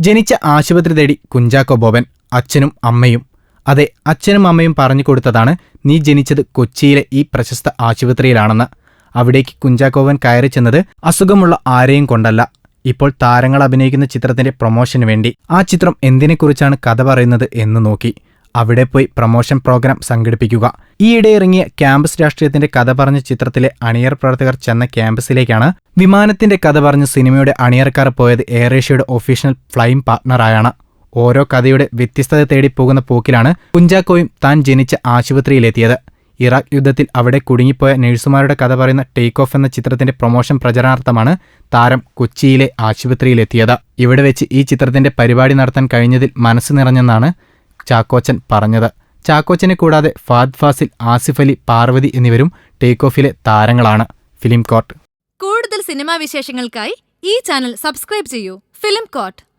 ജനിച്ച ആശുപത്രി തേടി കുഞ്ചാക്കോ ബോബൻ അച്ഛനും അമ്മയും. അതെ അച്ഛനും അമ്മയും പറഞ്ഞു കൊടുത്തതാണ് നീ ജനിച്ചത് കൊച്ചിയിലെ ഈ പ്രശസ്ത ആശുപത്രിയിലാണെന്ന്. അവിടേക്ക് കുഞ്ചാക്കോവൻ കയറി ചെന്നത് അസുഖമുള്ള ആരെയും കൊണ്ടല്ല. ഇപ്പോൾ താരങ്ങൾ അഭിനയിക്കുന്ന ചിത്രത്തിന്റെ പ്രൊമോഷന് വേണ്ടി. ആ ചിത്രം എന്തിനെക്കുറിച്ചാണ് കഥ പറയുന്നത് എന്ന് നോക്കി. അവിടെ പോയി പ്രമോഷൻ പ്രോഗ്രാം സംഘടിപ്പിക്കുക. ഈയിടെ ഇറങ്ങിയ ക്യാമ്പസ് രാഷ്ട്രീയത്തിന്റെ കഥ പറഞ്ഞ ചിത്രത്തിലെ അണിയർ പ്രവർത്തകർ ചെന്ന ക്യാമ്പസിലേക്കാണ് വിമാനത്തിന്റെ കഥ പറഞ്ഞ് സിനിമയുടെ അണിയർക്കാർ പോയത് എയർ ഏഷ്യയുടെ ഒഫീഷ്യൽ ഫ്ലൈം പാർട്ണറായാണ് ഓരോ കഥയുടെ വ്യത്യസ്തത തേടി പോകുന്ന പോക്കിലാണ് കുഞ്ചാക്കോയും താൻ ജനിച്ച ആശുപത്രിയിലെത്തിയത്. ഇറാഖ് യുദ്ധത്തിൽ അവിടെ കുടുങ്ങിപ്പോയ നഴ്സുമാരുടെ കഥ പറയുന്ന ടേക്ക് ഓഫ് എന്ന ചിത്രത്തിന്റെ പ്രൊമോഷൻ പ്രചരണാർത്ഥമാണ് താരം കൊച്ചിയിലെ ആശുപത്രിയിലെത്തിയത്. ഇവിടെ വെച്ച് ഈ ചിത്രത്തിന്റെ പരിപാടി നടത്താൻ കഴിഞ്ഞതിൽ മനസ്സ് നിറഞ്ഞെന്നാണ് ചാക്കോച്ചൻ പറഞ്ഞത്. ചാക്കോച്ചനെ കൂടാതെ ഫാദ് ഫാസിൽ ആസിഫ് അലി പാർവതി എന്നിവരും ടേക്ക് ഓഫിലെ താരങ്ങളാണ്. Film court. കൂടുതൽ സിനിമാ വിശേഷങ്ങൾക്കായി ഈ ചാനൽ സബ്സ്ക്രൈബ് ചെയ്യൂ. Film coat